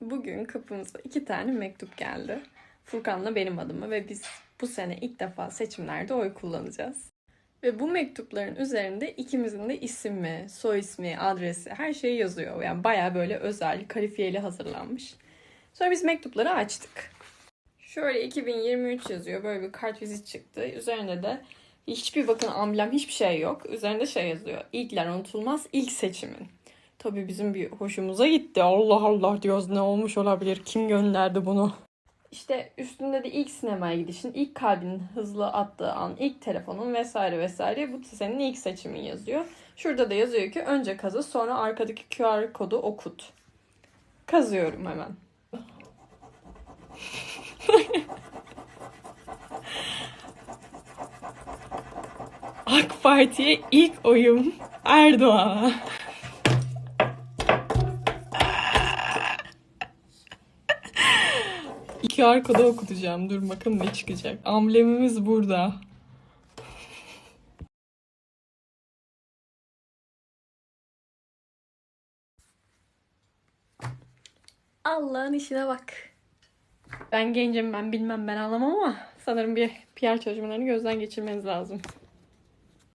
Bugün kapımıza iki tane mektup geldi. Furkan'la benim adıma ve biz bu sene ilk defa seçimlerde oy kullanacağız. Ve bu mektupların üzerinde ikimizin de ismi, soy ismi, adresi her şey yazıyor. Yani baya böyle özel, kalifiyeli hazırlanmış. Sonra biz mektupları açtık. Şöyle 2023 yazıyor. Böyle bir kartvizit çıktı. Üzerinde de hiçbir bakın amblem hiçbir şey yok. Üzerinde şey yazıyor. İlkler unutulmaz ilk seçimin. Tabii bizim bir hoşumuza gitti. Allah Allah diyoruz ne olmuş olabilir? Kim gönderdi bunu? İşte üstünde de ilk sinemaya gidişin, ilk kalbinin hızlı attığı an, ilk telefonun vesaire vesaire bu senin ilk seçimin yazıyor. Şurada da yazıyor ki önce kazı sonra arkadaki QR kodu okut. Kazıyorum hemen. AK Parti'ye ilk oyum Erdoğan'a. QR kodu okutacağım. Dur bakın ne çıkacak. Amblemimiz burada. Allah'ın işine bak. Ben gencim ben bilmem ben anlamam ama sanırım bir PR çalışmalarını gözden geçirmeniz lazım.